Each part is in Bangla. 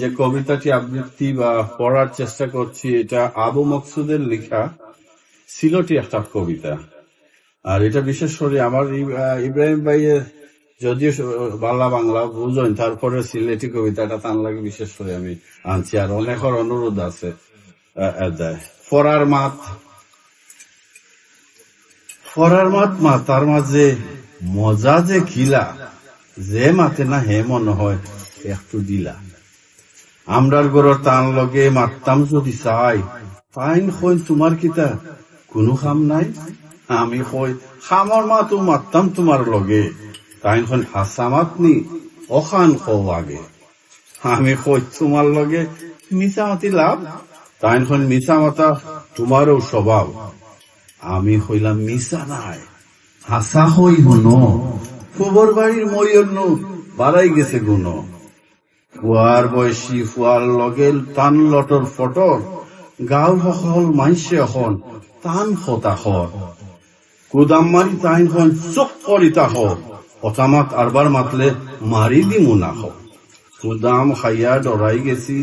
যে কবিতাটি আবৃত্তি বা পড়ার চেষ্টা করছি, এটা আবু মকসুদের লেখা সিলটি একটা কবিতা। আর এটা বিশেষ করে আমার ইব্রাহিম ভাইয়ের যদিও বাংলা বাংলা বুঝেন, তারপরে সিলেটি কবিতাটা তার লাগে বিশেষ করে আমি আনছি। আর অনেকের অনুরোধ আছে পড়ার মাত পড়ার মাত মা, তার মাঝে মজা যে খিলা, যে মাতে না হে মনে হয় একটু দিলা। আমরার গরর টান লগে মারতাম যদি চাই। তাইন কই তোমার কিতা? কোনো খাম নাই? আমি কই খামর মা তো মারতাম তোমার লগে। তাইন খন হাসামাত নি অখান কও আগে। আমি কই তোমার লগে মিছামাতি লাভ। তাইন খন মিছা মাতা তোমারও স্বভাব। আমি কইলাম মিছা নাই, হাসা হই হন খবর বাড়ির মরিয়ন্ন বাড়াই গেছে গুণ। ফুয়ার বয়সী ফুয়ার লগে টান লটর ফটর গাঁও সকল মাইছে এখন টান হতাশর কুদাম মারি তাইন হন চোখ করি তাহ অতামাত আরবার মাতলে মারি দিমু না হ কুদাম খাইয়া ডরাই গেছি,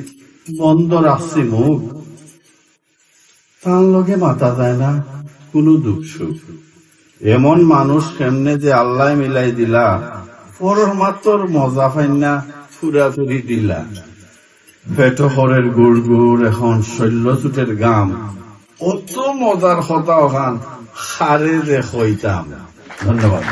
বন্ধ রাখছি মুখ। তার লগে মাতা যায় না, কোনো দুঃখ সুখ। এমন মানুষ কেমনে যে আল্লাহ মিলাই দিলা। পরর মাত্র মজা ফাইনা ফুরাফুরি দিলা। পেট হরের গুড় গুড় এখন শৈল্য চুটের গাম। কত মজার হতা ওখান হারে ধন্যবাদ।